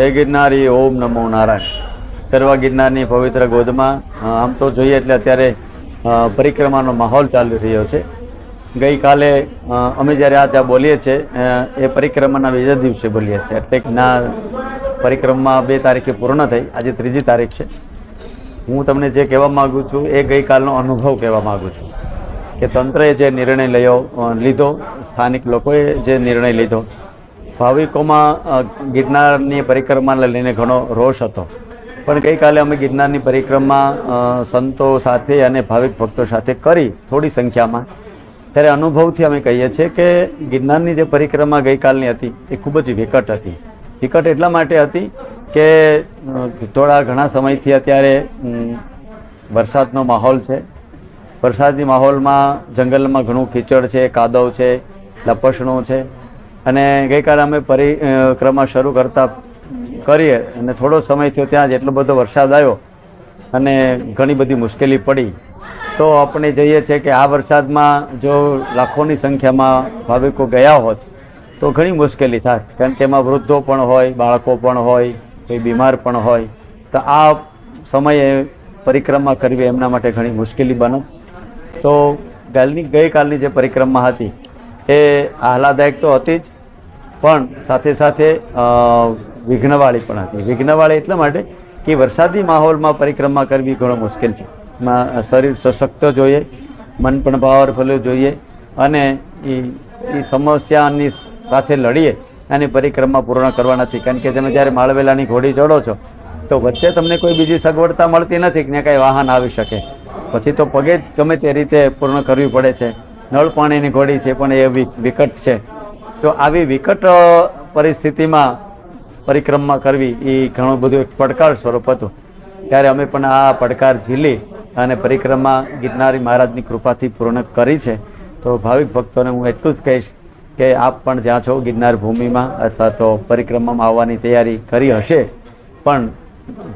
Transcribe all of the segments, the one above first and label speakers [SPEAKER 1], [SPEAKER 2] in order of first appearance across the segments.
[SPEAKER 1] જય ગિરનારી, ઓમ નમો નારાયણ. કરવા ગિરનારની પવિત્ર ગોદમાં આમ તો જોઈએ એટલે અત્યારે પરિક્રમાનો માહોલ ચાલી રહ્યો છે. ગઈકાલે અમે જ્યારે આ ત્યાં બોલીએ છીએ એ પરિક્રમાના બીજા દિવસે બોલીએ છીએ. એટલે ના પરિક્રમા બે તારીખે પૂર્ણ થઈ, આજે ત્રીજી તારીખ છે. હું તમને જે કહેવા માગું છું, એ ગઈકાલનો અનુભવ કહેવા માગું છું. કે તંત્રએ જે નિર્ણય લયો લીધો, સ્થાનિક લોકોએ જે નિર્ણય લીધો ભાવિકોમાં ગિરનારની પરિક્રમાને લઈને ઘણો રોષ હતો. પણ ગઈકાલે અમે ગિરનારની પરિક્રમા સંતો સાથે અને ભાવિક ભક્તો સાથે કરી થોડી સંખ્યામાં. ત્યારે અનુભવથી અમે કહીએ છીએ કે ગિરનારની જે પરિક્રમા ગઈકાલની હતી, એ ખૂબ જ વિકટ હતી. વિકટ એટલા માટે હતી કે થોડા ઘણા સમયથી અત્યારે વરસાદનો માહોલ છે. વરસાદી માહોલમાં જંગલમાં ઘણું કીચડ છે, કાદવ છે, લપસણું છે. અને ગઈકાલે અમે પરિક્રમા શરૂ કરતા કરીએ. અને થોડો સમય થયો ત્યાં જ એટલો બધો વરસાદ આવ્યો અને ઘણી બધી મુશ્કેલી પડી. તો આપણે જોઈએ છે કે આ વરસાદમાં જો લાખોની સંખ્યામાં ભાવિકો ગયા હોત, તો ઘણી મુશ્કેલી થાત. કારણ કે એમાં વૃદ્ધો પણ હોય, બાળકો પણ હોય, કોઈ બીમાર પણ હોય. તો આ સમયે પરિક્રમા કરવી એમના માટે ઘણી મુશ્કેલી બનત. તો કાલની ગઈકાલની જે પરિક્રમા હતી એ આહલાદાયક તો હતી જ, પણ સાથે સાથે વિઘ્નવાળી પણ હતી. વિઘ્નવાળી એટલા માટે કે વરસાદી માહોલમાં પરિક્રમા કરવી ઘણો મુશ્કેલ છે. શરીર સશક્ત જોઈએ, મન પણ પાવરફુલ જોઈએ અને એ એ સમસ્યાની સાથે લડીએ અને પરિક્રમા પૂર્ણ કરવા નથી. કારણ કે તમે જ્યારે માળવેલાની ઘોડી ચડો છો, તો વચ્ચે તમને કોઈ બીજી સગવડતા મળતી નથી કે કાંઈ વાહન આવી શકે. પછી તો પગે જ ગમે તે રીતે પૂર્ણ કરવી પડે છે. નળ પાણીની ઘોડી છે, પણ એ વિકટ છે. તો આવી વિકટ પરિસ્થિતિમાં પરિક્રમા કરવી એ ઘણું બધું એક પડકાર સ્વરૂપ હતું. ત્યારે અમે પણ આ પડકાર ઝીલી અને પરિક્રમા ગિરનારી મહારાજની કૃપાથી પૂર્ણ કરી છે. તો ભાવિક ભક્તોને હું એટલું જ કહીશ કે આપ પણ જ્યાં છો ગિરનાર ભૂમિમાં અથવા તો પરિક્રમામાં આવવાની તૈયારી કરી હશે, પણ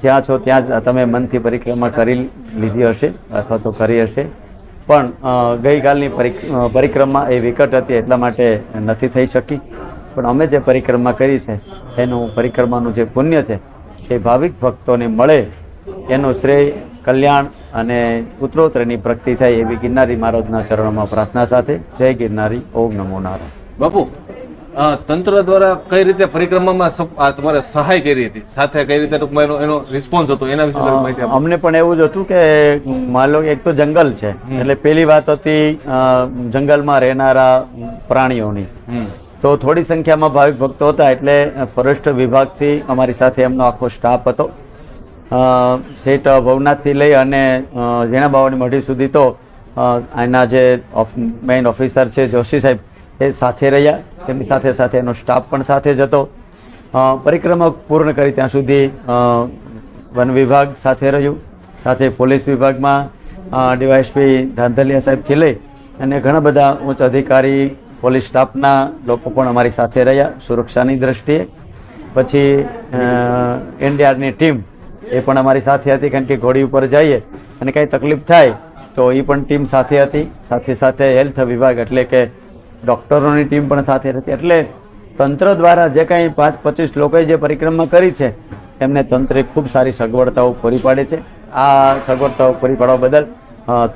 [SPEAKER 1] જ્યાં છો ત્યાં તમે મનથી પરિક્રમા કરી લીધી હશે અથવા તો કરી હશે. પણ ગઈકાલની પરિક્રમા એ વિકટ હતી એટલા માટે નથી થઈ શકી. પણ અમે જે પરિક્રમા કરી છે, એનું પરિક્રમાનું જે પુણ્ય છે, એ ભાવિક ભક્તોને મળે, એનું શ્રેય કલ્યાણ અને ઉત્તરોત્તરની પ્રગતિ થાય એવી ગિરનારી મહારાજના ચરણોમાં પ્રાર્થના સાથે. જય ગિરનારી, ઓમ નમો નારાયણ.
[SPEAKER 2] બાપુ તંત્ર દ્વારા કઈ રીતે પરિક્રમામાં આ તમારે સહાય કરી હતી? સાથે કઈ રીતે ટૂંકમાં એનો એનો રિસ્પોન્સ હતો? એના વિશે માહિતી
[SPEAKER 1] અમને પણ એવું જ હતું કે માલો એક તો જંગલ છે. એટલે પેલી વાત હતી જંગલમાં રહેનારા પ્રાણીઓની. તો થોડી સંખ્યામાં ભાવિક ભક્તો હતા એટલે ફોરેસ્ટ વિભાગથી અમારી સાથે એમનો આખો સ્ટાફ હતો. ઠેઠ ભવનાથથી લઈ અને ઝીણા બાવાની મઢી સુધી તો એના જે મેઇન ઓફિસર છે જોશી સાહેબ એ સાથે રહ્યા. એમની સાથે સાથે એનો સ્ટાફ પણ સાથે જ હતો. પરિક્રમા પૂર્ણ કરી ત્યાં સુધી વન વિભાગ સાથે રહ્યું. સાથે પોલીસ વિભાગમાં ડીવાયએસપી ધાંધલિયા સાહેબથી લઈ અને ઘણા બધા ઉચ્ચ અધિકારી, પોલીસ સ્ટાફના લોકો પણ અમારી સાથે રહ્યા સુરક્ષાની દ્રષ્ટિએ. પછી એનડીઆરની ટીમ એ પણ અમારી સાથે હતી કારણ કે ઘોડી ઉપર જઈએ અને કાંઈ તકલીફ થાય તો એ પણ ટીમ સાથે હતી. સાથે સાથે હેલ્થ વિભાગ એટલે કે ડૉક્ટરોની ટીમ પણ સાથે રહેતી. એટલે તંત્ર દ્વારા જે કાંઈ પાંચ પચીસ લોકોએ જે પરિક્રમા કરી છે, એમને તંત્રે ખૂબ સારી સગવડતાઓ પૂરી પાડી છે. આ સગવડતાઓ પૂરી પાડવા બદલ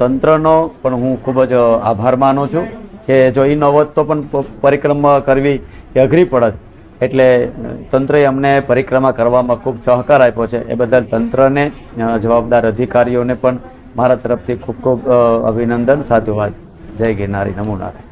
[SPEAKER 1] તંત્રનો પણ હું ખૂબ જ આભાર માનું છું કે જો એ ન હોત તો પણ પરિક્રમા કરવી એ અઘરી પડત. એટલે તંત્રએ અમને પરિક્રમા કરવામાં ખૂબ સહકાર આપ્યો છે. એ બદલ તંત્રને જવાબદાર અધિકારીઓને પણ મારા તરફથી ખૂબ ખૂબ અભિનંદન. સાધુવાદ. જય ગિરનારી. નમો નારાયણ.